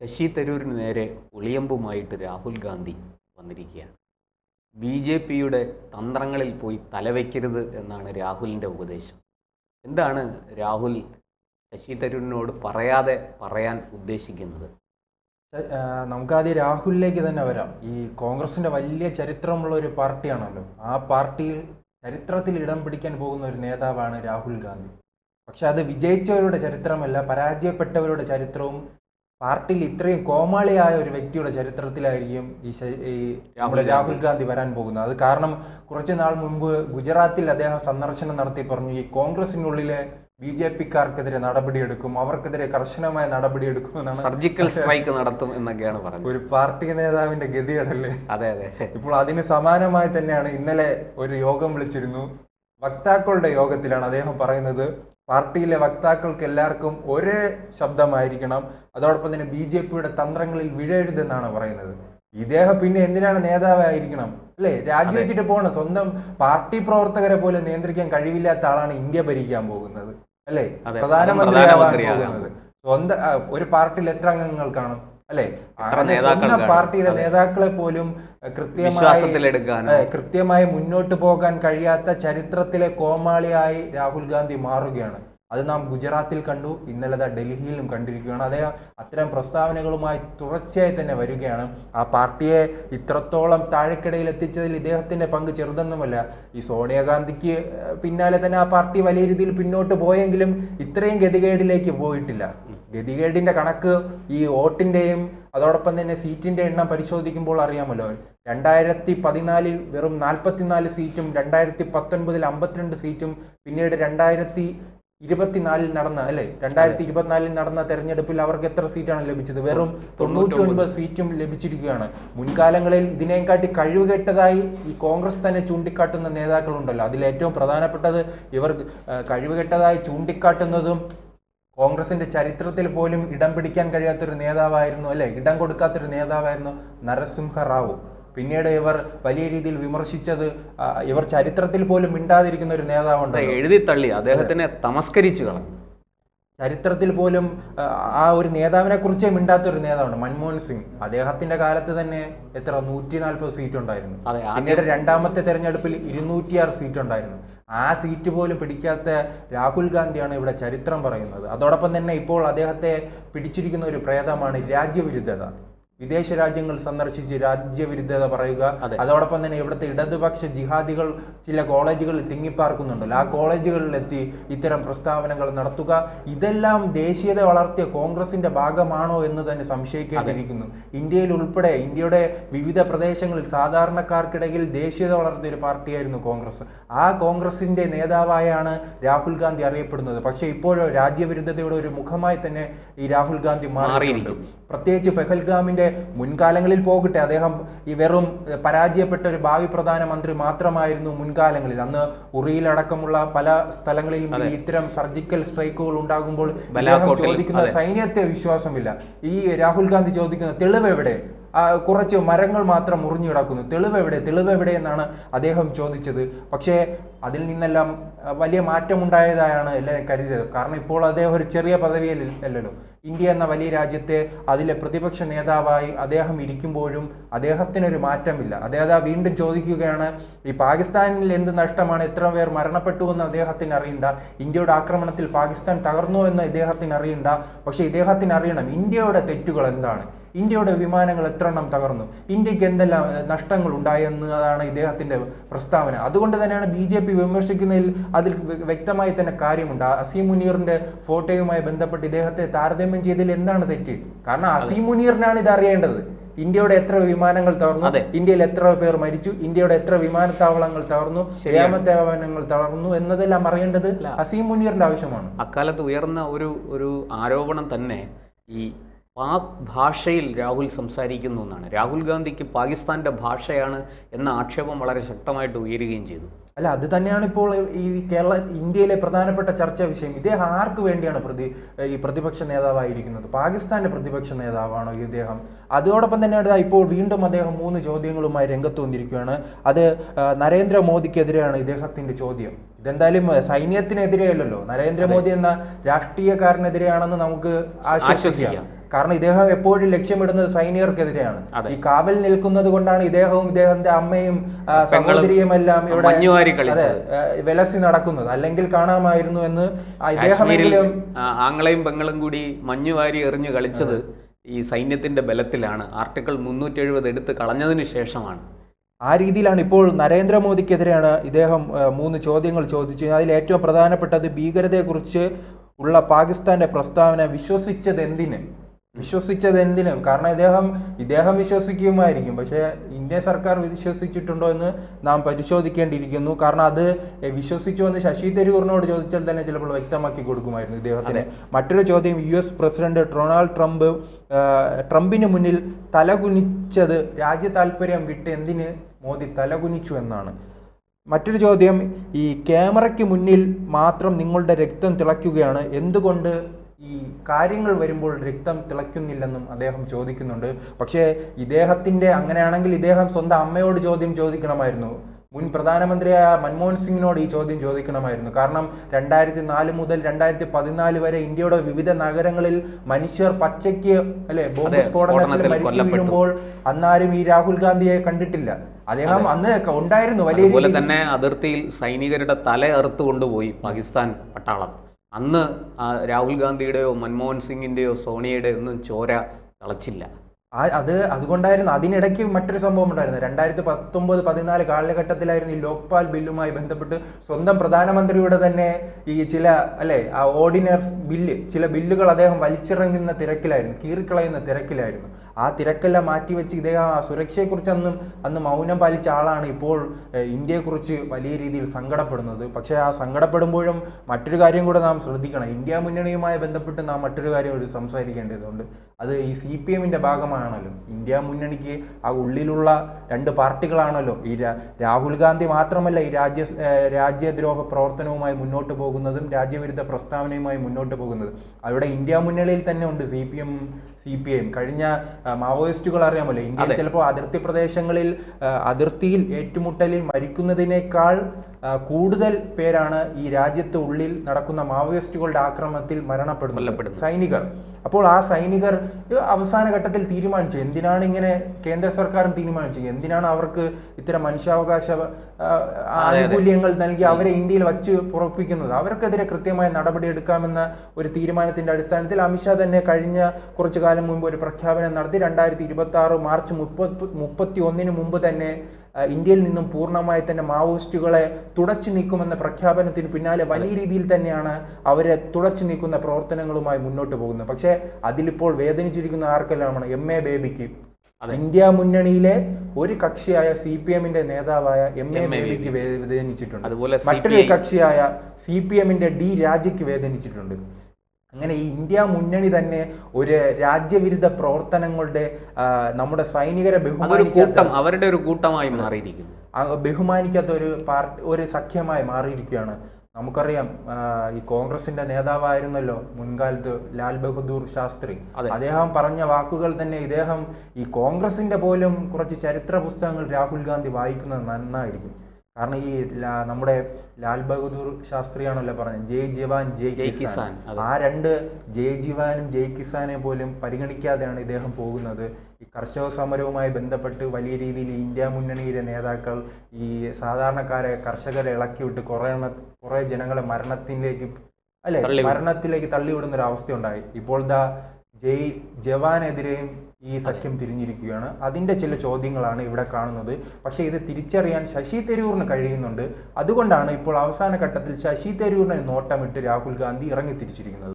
ശശി തരൂരിന് നേരെ ഒളിയമ്പുമായിട്ട് രാഹുൽ ഗാന്ധി വന്നിരിക്കുകയാണ്. B J പിയുടെ തന്ത്രങ്ങളിൽ പോയി തലവെക്കരുത് എന്നാണ് രാഹുലിന്റെ ഉപദേശം. എന്താണ് രാഹുൽ ശശി തരൂരിനോട് പറയാതെ പറയാൻ ഉദ്ദേശിക്കുന്നത്? നമുക്കാദ്യം രാഹുലിലേക്ക് തന്നെ വരാം. ഈ കോൺഗ്രസിന്റെ വലിയ ചരിത്രമുള്ള ഒരു പാർട്ടിയാണല്ലോ. ആ പാർട്ടിയിൽ ചരിത്രത്തിൽ ഇടം പിടിക്കാൻ പോകുന്ന ഒരു നേതാവാണ് രാഹുൽ ഗാന്ധി. പക്ഷെ അത് വിജയിച്ചവരുടെ ചരിത്രമല്ല പരാജയപ്പെട്ടവരുടെ ചരിത്രവും പാർട്ടിയിൽ ഇത്രയും കോമാളിയായ ഒരു വ്യക്തിയുടെ ചരിത്രത്തിലായിരിക്കും ഈ ഈ നമ്മുടെ രാഹുൽ ഗാന്ധി വരാൻ പോകുന്നത്. അത് കാരണം കുറച്ച് നാൾ മുമ്പ് ഗുജറാത്തിൽ അദ്ദേഹം സന്ദർശനം നടത്തി പറഞ്ഞു ഈ കോൺഗ്രസിനുള്ളിലെ ബി ജെ പിക്കാർക്കെതിരെ നടപടിയെടുക്കും അവർക്കെതിരെ കർശനമായ നടപടിയെടുക്കും എന്നാണ് സർജിക്കൽ സ്ട്രൈക്ക് നടത്തും എന്നൊക്കെയാണ് പറഞ്ഞത്. ഒരു പാർട്ടി നേതാവിന്റെ ഗതികേടല്ലേ? അതെ അതെ. ഇപ്പോൾ അതിന് സമാനമായി തന്നെയാണ് ഇന്നലെ ഒരു യോഗം വിളിച്ചിരുന്നു. വക്താക്കളുടെ യോഗത്തിലാണ് അദ്ദേഹം പറയുന്നത് പാർട്ടിയിലെ വക്താക്കൾക്ക് എല്ലാവർക്കും ഒരേ ശബ്ദമായിരിക്കണം. അതോടൊപ്പം തന്നെ ബി ജെ പിയുടെ തന്ത്രങ്ങളിൽ വിഴയരുതെന്നാണ് പറയുന്നത്. ഇദ്ദേഹം പിന്നെ എന്തിനാണ് നേതാവായിരിക്കണം? അല്ലേ? രാജിവെച്ചിട്ട് പോകണം. സ്വന്തം പാർട്ടി പ്രവർത്തകരെ പോലെ നിയന്ത്രിക്കാൻ കഴിവില്ലാത്ത ആളാണ് ഇന്ത്യ ഭരിക്കാൻ പോകുന്നത്. അല്ലേ? പ്രധാനമന്ത്രിയാവാൻ പോകുന്നത്. സ്വന്തം ഒരു പാർട്ടിയിൽ എത്ര അംഗങ്ങൾ കാണും? അല്ലേ? സ്വന്തം പാർട്ടിയുടെ പാർട്ടിയിലെ നേതാക്കളെ പോലും കൃത്യമായി കൃത്യമായി മുന്നോട്ട് പോകാൻ കഴിയാത്ത ചരിത്രത്തിലെ കോമാളിയായി രാഹുൽ ഗാന്ധി മാറുകയാണ്. അത് നാം ഗുജറാത്തിൽ കണ്ടു ഇന്നലെ അത് ഡൽഹിയിലും കണ്ടിരിക്കുകയാണ്. അദ്ദേഹം അത്തരം പ്രസ്താവനകളുമായി തുടർച്ചയായി തന്നെ വരികയാണ്. ആ പാർട്ടിയെ ഇത്രത്തോളം താഴെക്കിടയിൽ എത്തിച്ചതിൽ ഇദ്ദേഹത്തിന്റെ പങ്ക് ചെറുതൊന്നുമല്ല. ഈ സോണിയാഗാന്ധിക്ക് പിന്നാലെ തന്നെ ആ പാർട്ടി വലിയ രീതിയിൽ പിന്നോട്ട് പോയെങ്കിലും ഇത്രയും ഗതികേടിലേക്ക് പോയിട്ടില്ല. ഗതികേടിന്റെ കണക്ക് ഈ വോട്ടിന്റെയും അതോടൊപ്പം തന്നെ സീറ്റിന്റെ എണ്ണം പരിശോധിക്കുമ്പോൾ അറിയാമല്ലോ. രണ്ടായിരത്തി പതിനാലിൽ വെറും നാൽപ്പത്തിനാല് സീറ്റും രണ്ടായിരത്തി പത്തൊൻപതിൽ അമ്പത്തിരണ്ട് സീറ്റും പിന്നീട് രണ്ടായിരത്തി ഇരുപത്തിനാലിൽ നടന്ന അല്ലെ? രണ്ടായിരത്തി ഇരുപത്തിനാലിൽ നടന്ന തെരഞ്ഞെടുപ്പിൽ അവർക്ക് എത്ര സീറ്റാണ് ലഭിച്ചത്? വെറും തൊണ്ണൂറ്റി ഒൻപത് സീറ്റും ലഭിച്ചിരിക്കുകയാണ്. മുൻകാലങ്ങളിൽ ഇതിനെക്കാട്ടി കഴിവുകെട്ടതായി ഈ കോൺഗ്രസ് തന്നെ ചൂണ്ടിക്കാട്ടുന്ന നേതാക്കളുണ്ടല്ലോ. അതിൽ ഏറ്റവും പ്രധാനപ്പെട്ടത് ഇവർ കഴിവുകെട്ടതായി ചൂണ്ടിക്കാട്ടുന്നതും കോൺഗ്രസിന്റെ ചരിത്രത്തിൽ പോലും ഇടം പിടിക്കാൻ കഴിയാത്തൊരു നേതാവായിരുന്നു അല്ലെ? ഇടം കൊടുക്കാത്തൊരു നേതാവായിരുന്നു നരസിംഹ റാവു. പിന്നീട് ഇവർ വലിയ രീതിയിൽ വിമർശിച്ചത് ഇവർ ചരിത്രത്തിൽ പോലും മിണ്ടാതിരിക്കുന്ന ഒരു നേതാവുണ്ട് എഴുതി തള്ളി അദ്ദേഹത്തിനെ തമസ്കരിച്ചു കളഞ്ഞു. ചരിത്രത്തിൽ പോലും ആ, ഒരു നേതാവിനെ കുറിച്ച് മിണ്ടാത്ത ഒരു നേതാവാണ് മൻമോഹൻ സിംഗ്. അദ്ദേഹത്തിന്റെ കാലത്ത് തന്നെ എത്ര നൂറ്റി നാൽപ്പത് സീറ്റ് ഉണ്ടായിരുന്നു. പിന്നീട് രണ്ടാമത്തെ തെരഞ്ഞെടുപ്പിൽ ഇരുന്നൂറ്റിയാറ് സീറ്റ് ഉണ്ടായിരുന്നു. ആ സീറ്റ് പോലും പിടിക്കാത്ത രാഹുൽ ഗാന്ധിയാണ് ഇവിടെ ചരിത്രം പറയുന്നത്. അതോടൊപ്പം തന്നെ ഇപ്പോൾ അദ്ദേഹത്തെ പിടിച്ചിരിക്കുന്ന ഒരു പ്രേതമാണ് രാജ്യവിരുദ്ധത. വിദേശ രാജ്യങ്ങൾ സന്ദർശിച്ച് രാജ്യവിരുദ്ധത പറയുക. അതോടൊപ്പം തന്നെ ഇവിടുത്തെ ഇടതുപക്ഷ ജിഹാദികൾ ചില കോളേജുകളിൽ തിങ്ങിപ്പാർക്കുന്നുണ്ടല്ലോ. ആ കോളേജുകളിലെത്തി ഇത്തരം പ്രസ്താവനകൾ നടത്തുക. ഇതെല്ലാം ദേശീയത വളർത്തിയ കോൺഗ്രസിന്റെ ഭാഗമാണോ എന്ന് തന്നെ സംശയിക്കേണ്ടിയിരിക്കുന്നു. ഇന്ത്യയിൽ ഉൾപ്പെടെ ഇന്ത്യയുടെ വിവിധ പ്രദേശങ്ങളിൽ സാധാരണക്കാർക്കിടയിൽ ദേശീയത വളർത്തിയ ഒരു പാർട്ടിയായിരുന്നു കോൺഗ്രസ്. ആ കോൺഗ്രസിന്റെ നേതാവായാണ് രാഹുൽ ഗാന്ധി അറിയപ്പെടുന്നത്. പക്ഷേ ഇപ്പോഴോ രാജ്യവിരുദ്ധതയുടെ ഒരു മുഖമായി തന്നെ ഈ രാഹുൽ ഗാന്ധി മാറിയിട്ടുണ്ട്. മാറിയിരിക്കുന്നു. പ്രത്യേകിച്ച് പെഹൽഗാമിന്റെ മുൻകാലങ്ങളിൽ പോകട്ടെ. അദ്ദേഹം ഈ വെറും പരാജയപ്പെട്ട ഒരു ഭാവി പ്രധാനമന്ത്രി മാത്രമായിരുന്നു മുൻകാലങ്ങളിൽ. അന്ന് ഉറിയിലടക്കമുള്ള പല സ്ഥലങ്ങളിലും ഇത്തരം സർജിക്കൽ സ്ട്രൈക്കുകൾ ഉണ്ടാകുമ്പോൾ ചോദിക്കുന്ന സൈന്യത്തെ വിശ്വാസമില്ല. ഈ രാഹുൽ ഗാന്ധി ചോദിക്കുന്ന തെളിവ് എവിടെ? കുറച്ച് മരങ്ങൾ മാത്രം മുറിഞ്ഞു കിടക്കുന്നു. തെളിവ് എവിടെ? തെളിവ് എവിടെ എന്നാണ് അദ്ദേഹം ചോദിച്ചത്. പക്ഷേ അതിൽ നിന്നെല്ലാം വലിയ മാറ്റമുണ്ടായതായാണ് എല്ലാവരും കരുതിയത്. കാരണം ഇപ്പോൾ അദ്ദേഹം ഒരു ചെറിയ പദവിയിൽ അല്ലല്ലോ. ഇന്ത്യ എന്ന വലിയ രാജ്യത്തെ അതിലെ പ്രതിപക്ഷ നേതാവായി അദ്ദേഹം ഇരിക്കുമ്പോഴും അദ്ദേഹത്തിനൊരു മാറ്റമില്ല. അദ്ദേഹം വീണ്ടും ചോദിക്കുകയാണ് ഈ പാകിസ്ഥാനിൽ എന്ത് നഷ്ടമാണ്? എത്ര പേർ മരണപ്പെട്ടു എന്ന് അദ്ദേഹത്തിന് അറിയണ്ട. ഇന്ത്യയുടെ ആക്രമണത്തിൽ പാകിസ്ഥാൻ തകർന്നു എന്ന് ഇദ്ദേഹത്തിന് അറിയണ്ട. പക്ഷേ ഇദ്ദേഹത്തിന് അറിയണം ഇന്ത്യയുടെ തെറ്റുകൾ എന്താണ്? ഇന്ത്യയുടെ വിമാനങ്ങൾ എത്ര എണ്ണം തകർന്നു? ഇന്ത്യയ്ക്ക് എന്തെല്ലാം നഷ്ടങ്ങൾ ഉണ്ടായെന്നതാണ് ഇദ്ദേഹത്തിന്റെ പ്രസ്താവന. അതുകൊണ്ട് തന്നെയാണ് ബി ജെ പി വിമർശിക്കുന്നതിൽ അതിൽ വ്യക്തമായി തന്നെ കാര്യമുണ്ട്. അസീം മുനീറിന്റെ ഫോട്ടോയുമായി ബന്ധപ്പെട്ട് ഇദ്ദേഹത്തെ താരതമ്യം ചെയ്തതിൽ എന്താണ് തെറ്റ്? കാരണം അസീം മുനീറിനാണ് ഇത് അറിയേണ്ടത്. ഇന്ത്യയുടെ എത്ര വിമാനങ്ങൾ തകർന്നു? ഇന്ത്യയിൽ എത്ര പേർ മരിച്ചു? ഇന്ത്യയുടെ എത്ര വിമാനത്താവളങ്ങൾ തകർന്നു. വ്യോമത്താവളങ്ങൾ തകർന്നു എന്നതെല്ലാം അറിയേണ്ടത് അസീം മുനീറിന്റെ ആവശ്യമാണ്. അക്കാലത്ത് ഉയർന്ന ഒരു ഒരു ആരോപണം തന്നെ ഈ പാക് ഭാഷയിൽ രാഹുൽ സംസാരിക്കുന്നു എന്നാണ്. രാഹുൽ ഗാന്ധിക്ക് പാകിസ്ഥാന്റെ ഭാഷയാണ് എന്ന ആക്ഷേപം വളരെ ശക്തമായിട്ട് ഉയരുകയും ചെയ്തു. അല്ല അത് തന്നെയാണ് ഇപ്പോൾ ഈ കേരള ഇന്ത്യയിലെ പ്രധാനപ്പെട്ട ചർച്ചാ വിഷയം. ഇദ്ദേഹം ആർക്ക് വേണ്ടിയാണ് പ്രതി ഈ പ്രതിപക്ഷ നേതാവായിരിക്കുന്നത്? പാകിസ്ഥാന്റെ പ്രതിപക്ഷ നേതാവാണോ ഈ ഇദ്ദേഹം? അതോടൊപ്പം തന്നെ ഇപ്പോൾ വീണ്ടും അദ്ദേഹം മൂന്ന് ചോദ്യങ്ങളുമായി രംഗത്ത് വന്നിരിക്കുകയാണ്. അത് നരേന്ദ്രമോദിക്കെതിരെയാണ് ഇദ്ദേഹത്തിന്റെ ചോദ്യം. ഇതെന്തായാലും സൈന്യത്തിനെതിരെയല്ലല്ലോ. നരേന്ദ്രമോദി എന്ന രാഷ്ട്രീയക്കാരനെതിരെയാണെന്ന് നമുക്ക് ആശ്വസിക്കാം. കാരണം ഇദ്ദേഹം എപ്പോഴും ലക്ഷ്യമിടുന്നത് സൈനികർക്കെതിരെയാണ്. ഈ കാവൽ നിൽക്കുന്നത് കൊണ്ടാണ് ഇദ്ദേഹവും ഇദ്ദേഹത്തിന്റെ അമ്മയും സഹോദരിയും എല്ലാം ഇവിടെ അതെ വിലസി നടക്കുന്നത്. അല്ലെങ്കിൽ കാണാമായിരുന്നു എന്ന് ഇദ്ദേഹമെങ്കിലും ആ, ആങ്ങളെയും പെങ്ങളും കൂടി മഞ്ഞുവാരി എറിഞ്ഞു കളിച്ചത് ഈ സൈന്യത്തിന്റെ ബലത്തിലാണ്. ആർട്ടിക്കിൾ മുന്നൂറ്റി എഴുപത് എടുത്ത് കളഞ്ഞതിന് ശേഷമാണ്. ആ രീതിയിലാണ് ഇപ്പോൾ നരേന്ദ്രമോദിക്കെതിരെയാണ് ഇദ്ദേഹം മൂന്ന് ചോദ്യങ്ങൾ ചോദിച്ചു. അതിൽ ഏറ്റവും പ്രധാനപ്പെട്ടത് ഭീകരതയെക്കുറിച്ച് ഉള്ള പാകിസ്ഥാന്റെ പ്രസ്താവന വിശ്വസിച്ചത് എന്തിന് വിശ്വസിച്ചത് എന്തിനും കാരണം ഇദ്ദേഹം ഇദ്ദേഹം വിശ്വസിക്കുമായിരിക്കും പക്ഷേ ഇന്ത്യ സർക്കാർ വിശ്വസിച്ചിട്ടുണ്ടോ എന്ന് നാം പരിശോധിക്കേണ്ടിയിരിക്കുന്നു. കാരണം അത് വിശ്വസിച്ചു എന്ന് ശശി തരൂറിനോട് ചോദിച്ചാൽ തന്നെ ചിലപ്പോൾ വ്യക്തമാക്കി കൊടുക്കുമായിരുന്നു ഇദ്ദേഹത്തിന്. മറ്റൊരു ചോദ്യം U S president Donald Trump ട്രംപിന് മുന്നിൽ തലകുനിച്ചത് രാജ്യ താല്പര്യം വിട്ട് എന്തിന് മോദി തലകുനിച്ചു എന്നാണ്. മറ്റൊരു ചോദ്യം ഈ ക്യാമറയ്ക്ക് മുന്നിൽ മാത്രം നിങ്ങളുടെ രക്തം തിളയ്ക്കുകയാണ്. എന്തുകൊണ്ട് ഈ കാര്യങ്ങൾ വരുമ്പോൾ രക്തം തിളയ്ക്കുന്നില്ലെന്നും അദ്ദേഹം ചോദിക്കുന്നുണ്ട്. പക്ഷേ ഇദ്ദേഹത്തിന്റെ അങ്ങനെയാണെങ്കിൽ ഇദ്ദേഹം സ്വന്തം അമ്മയോട് ചോദ്യം ചോദിക്കണമായിരുന്നു. മുൻ പ്രധാനമന്ത്രിയായ മൻമോഹൻ സിംഗിനോട് ഈ ചോദ്യം ചോദിക്കണമായിരുന്നു. കാരണം രണ്ടായിരത്തി നാല് മുതൽ രണ്ടായിരത്തി പതിനാല് വരെ ഇന്ത്യയുടെ വിവിധ നഗരങ്ങളിൽ മനുഷ്യർ പച്ചയ്ക്ക് അല്ലെ ബോംബ് സ്ഫോടനത്തിൽ മരിച്ചു. വീഴുമ്പോൾ അന്നാരും ഈ രാഹുൽ ഗാന്ധിയെ കണ്ടിട്ടില്ല. അദ്ദേഹം അന്ന് ഉണ്ടായിരുന്നു വലിയ അതുപോലെ തന്നെ അതിർത്തിയിൽ സൈനികരുടെ തല അറുത്ത് കൊണ്ടുപോയി പാകിസ്ഥാൻ പട്ടാളം. അന്ന് രാഹുൽ ഗാന്ധിയുടെയോ മൻമോഹൻ സിംഗിന്റെയോ സോണിയയുടെയോ ഒന്നും ചോര തിളച്ചില്ല. അത് അതുകൊണ്ടായിരുന്നു അതിനിടയ്ക്ക് മറ്റൊരു സംഭവം ഉണ്ടായിരുന്നു. രണ്ടായിരത്തി പത്തൊമ്പത് പതിനാല് കാലഘട്ടത്തിലായിരുന്നു ഈ ലോക്പാൽ ബില്ലുമായി ബന്ധപ്പെട്ട് സ്വന്തം പ്രധാനമന്ത്രിയുടെ തന്നെ ഈ ചില അല്ലെ ആ ഓർഡിനൻസ് ബില്ല് ചില ബില്ലുകൾ അദ്ദേഹം വലിച്ചിറങ്ങുന്ന തിരക്കിലായിരുന്നു കീറിക്കളയുന്ന തിരക്കിലായിരുന്നു. ആ തിരക്കെല്ലാം മാറ്റിവെച്ച് ഇദ്ദേഹം ആ സുരക്ഷയെക്കുറിച്ച് അന്നും അന്ന് മൗനം പാലിച്ച ആളാണ് ഇപ്പോൾ ഇന്ത്യയെക്കുറിച്ച് വലിയ രീതിയിൽ സങ്കടപ്പെടുന്നത്. പക്ഷേ ആ സങ്കടപ്പെടുമ്പോഴും മറ്റൊരു കാര്യം കൂടെ നാം ശ്രദ്ധിക്കണം. ഇന്ത്യ മുന്നണിയുമായി ബന്ധപ്പെട്ട് നാം മറ്റൊരു കാര്യം ഒരു സംസാരിക്കേണ്ടതുണ്ട്. അത് ഈ സി പി എമ്മിന്റെ ഭാഗമാണല്ലോ. ഇന്ത്യ മുന്നണിക്ക് ആ ഉള്ളിലുള്ള രണ്ട് പാർട്ടികളാണല്ലോ. ഈ രാഹുൽ ഗാന്ധി മാത്രമല്ല ഈ രാജ്യ രാജ്യദ്രോഹ പ്രവർത്തനവുമായി മുന്നോട്ട് പോകുന്നതും രാജ്യവിരുദ്ധ പ്രസ്താവനയുമായി മുന്നോട്ട് പോകുന്നതും. അവിടെ ഇന്ത്യ മുന്നണിയിൽ തന്നെ ഉണ്ട് C P M C P ഐയും കഴിഞ്ഞ മാവോയിസ്റ്റുകൾ അറിയാമല്ലോ ഇന്ത്യയിൽ. ചിലപ്പോൾ അതിർത്തി പ്രദേശങ്ങളിൽ അതിർത്തിയിൽ ഏറ്റുമുട്ടലിൽ മരിക്കുന്നതിനേക്കാൾ കൂടുതൽ പേരാണ് ഈ രാജ്യത്തെ ഉള്ളിൽ നടക്കുന്ന മാവോയിസ്റ്റുകളുടെ ആക്രമണത്തിൽ മരണപ്പെടുന്നത്. സൈനികർ. അപ്പോൾ ആ സൈനികർ അവസാന ഘട്ടത്തിൽ തീരുമാനിച്ചു. എന്തിനാണ് ഇങ്ങനെ കേന്ദ്ര സർക്കാരും തീരുമാനിച്ചു? എന്തിനാണ് അവർക്ക് ഇത്തരം മനുഷ്യാവകാശ ആനുകൂല്യങ്ങൾ നൽകി അവരെ ഇന്ത്യയിൽ വച്ച് പുറപ്പിക്കുന്നത്? അവർക്കെതിരെ കൃത്യമായ നടപടി എടുക്കാമെന്ന ഒരു തീരുമാനത്തിന്റെ അടിസ്ഥാനത്തിൽ അമിത്ഷാ തന്നെ കഴിഞ്ഞ കുറച്ചു കാലം മുമ്പ് ഒരു പ്രഖ്യാപനം നടത്തി. രണ്ടായിരത്തി ഇരുപത്തി ആറ് മാർച്ച് മുപ്പത്തി മുപ്പത്തി ഒന്നിന് മുമ്പ് തന്നെ ഇന്ത്യയിൽ നിന്നും പൂർണമായി തന്നെ മാവോയിസ്റ്റുകളെ തുടച്ചു നീക്കുമെന്ന പ്രഖ്യാപനത്തിന് പിന്നാലെ വലിയ രീതിയിൽ തന്നെയാണ് അവരെ തുടച്ചു നീക്കുന്ന പ്രവർത്തനങ്ങളുമായി മുന്നോട്ട് പോകുന്നത്. പക്ഷേ അതിലിപ്പോൾ വേദനിച്ചിരിക്കുന്ന ആർക്കെല്ലാമാണ്? എം. എ. ബേബിക്ക്. ഇന്ത്യ മുന്നണിയിലെ ഒരു കക്ഷിയായ സി പി എമ്മിന്റെ നേതാവായ എം. എ. ബേബിക്ക് വേദനിച്ചിട്ടുണ്ട്. അതുപോലെ മറ്റൊരു കക്ഷിയായ സി പി എമ്മിന്റെ ഡി രാജയ്ക്ക് വേദനിച്ചിട്ടുണ്ട്. അങ്ങനെ ഈ ഇന്ത്യ മുന്നണി തന്നെ ഒരു രാജ്യവിരുദ്ധ പ്രവർത്തനങ്ങളുടെ നമ്മുടെ സൈനികരെ ബഹുമാനിക്കാത്ത അവരുടെ ഒരു കൂട്ടമായി മാറിയിരിക്കുന്നു. ബഹുമാനിക്കാത്ത ഒരു പാർട്ടി ഒരു സഖ്യമായി മാറിയിരിക്കുകയാണ്. നമുക്കറിയാം ഈ കോൺഗ്രസിന്റെ നേതാവായിരുന്നല്ലോ മുൻകാലത്ത് ലാൽ ബഹദൂർ ശാസ്ത്രി. അദ്ദേഹം പറഞ്ഞ വാക്കുകൾ തന്നെ ഇദ്ദേഹം ഈ കോൺഗ്രസിന്റെ പോലും കുറച്ച് ചരിത്ര പുസ്തകങ്ങൾ രാഹുൽ ഗാന്ധി വായിക്കുന്നത് നന്നായിരിക്കും. കാരണം ഈ നമ്മുടെ ലാൽ ബഹദൂർ ശാസ്ത്രിയാണല്ലോ പറഞ്ഞത്. ജയ് ജവാൻ ജയ് കിസാൻ. ആ രണ്ട് ജയ് ജവാനും ജയ് കിസാനെ പോലും പരിഗണിക്കാതെയാണ് ഇദ്ദേഹം പോകുന്നത്. ഈ കർഷക സമരവുമായി ബന്ധപ്പെട്ട് വലിയ രീതിയിൽ ഇന്ത്യ മുന്നണിയിലെ നേതാക്കൾ ഈ സാധാരണക്കാരെ കർഷകരെ ഇളക്കിവിട്ട് കുറേ കുറേ ജനങ്ങളെ മരണത്തിലേക്ക് അല്ലെ മരണത്തിലേക്ക് തള്ളിവിടുന്ന ഒരു അവസ്ഥ ഉണ്ടായി ഇപ്പോൾ ദാ ജയ് ജവാനെതിരെയും ഈ സഖ്യം തിരിഞ്ഞിരിക്കുകയാണ്. അതിന്റെ ചില ചോദ്യങ്ങളാണ് ഇവിടെ കാണുന്നത്. പക്ഷേ ഇത് തിരിച്ചറിയാൻ ശശി തരൂറിന് കഴിയുന്നുണ്ട്. അതുകൊണ്ടാണ് ഇപ്പോൾ അവസാന ഘട്ടത്തിൽ ശശി തരൂരിനെ നോട്ടമിട്ട് രാഹുൽ ഗാന്ധി ഇറങ്ങി തിരിച്ചിരിക്കുന്നത്